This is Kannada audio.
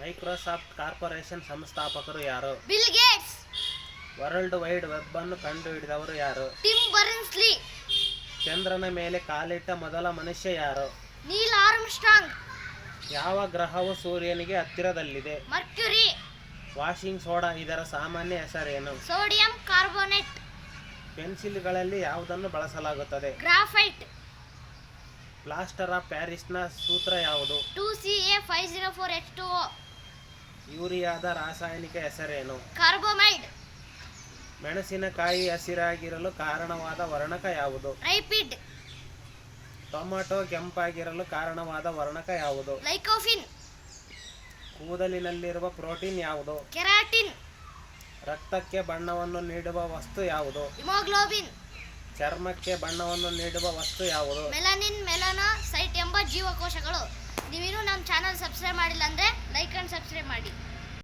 ಮೈಕ್ರೋಸಾಫ್ಟ್ ಕಾರ್ಪೊರೇಷನ್ ಸಂಸ್ಥಾಪಕರು ಯಾರು? Bill Gates. World wide web ಅನ್ನು ಕಂಡುಹಿಡಿದವರು ಯಾರು? Tim Berners Lee. ಚಂದ್ರನ ಮೇಲೆ ಕಾಲಿಟ್ಟ ಮೊದಲ ಮನುಷ್ಯ ಯಾರು? Neil Armstrong. ಯಾವ ಗ್ರಹವು ಸೂರ್ಯನಿಗೆ ಹತ್ತಿರದಲ್ಲಿದೆ? ಮರ್ಕ್ಯುರಿ. ವಾಷಿಂಗ್ ಸೋಡಾ ಇದರ ಸಾಮಾನ್ಯ ಹೆಸರೇನು? Sodium carbonate. ಪೆನ್ಸಿಲ್ಗಳಲ್ಲಿ ಯಾವುದನ್ನು ಬಳಸಲಾಗುತ್ತದೆ? ಗ್ರಾಫೈಟ್. ಪ್ಲಾಸ್ಟರ್ ಆಫ್ ಪ್ಯಾರಿಸ್ನ ಸೂತ್ರ ಯಾವುದು? Two C A five zero four H two O ಯೂರಿಯಾದ ರಾಸಾಯನಿಕ ಹೆಸರೇನು? ಕಾರ್ಬೋಮೈಡ್. ಮೆಣಸಿನಕಾಯಿ ಹಸಿರಾಗಿರಲು ಕಾರಣವಾದ ವರ್ಣಕ ಯಾವುದು? ರೈಪಿಡ್. ಟೊಮೆಟೊ ಕೆಂಪಾಗಿರಲು ಕಾರಣವಾದ ವರ್ಣಕ ಯಾವುದು? ಲೈಕೋಫಿನ್. ಕೂದಲಿನಲ್ಲಿರುವ ಪ್ರೋಟೀನ್ ಯಾವುದು? ಕೆರಾಟಿನ್. ರಕ್ತಕ್ಕೆ ಬಣ್ಣವನ್ನು ನೀಡುವ ವಸ್ತು ಯಾವುದು? ಹಿಮೋಗ್ಲೋಬಿನ್. ಚರ್ಮಕ್ಕೆ ಬಣ್ಣವನ್ನು ನೀಡುವ ವಸ್ತು ಯಾವುದು? ಮೆಲನಿನ್ ಮೆಲನೋಸೈಟ್ ಎಂಬ ಜೀವಕೋಶಗಳು. ನೀವಿನ್ನೂ ನಮ್ಮ ಚಾನಲ್ ಸಬ್ಸ್ಕ್ರೈಬ್ ಮಾಡಿಲ್ಲ ಅಂದ್ರೆ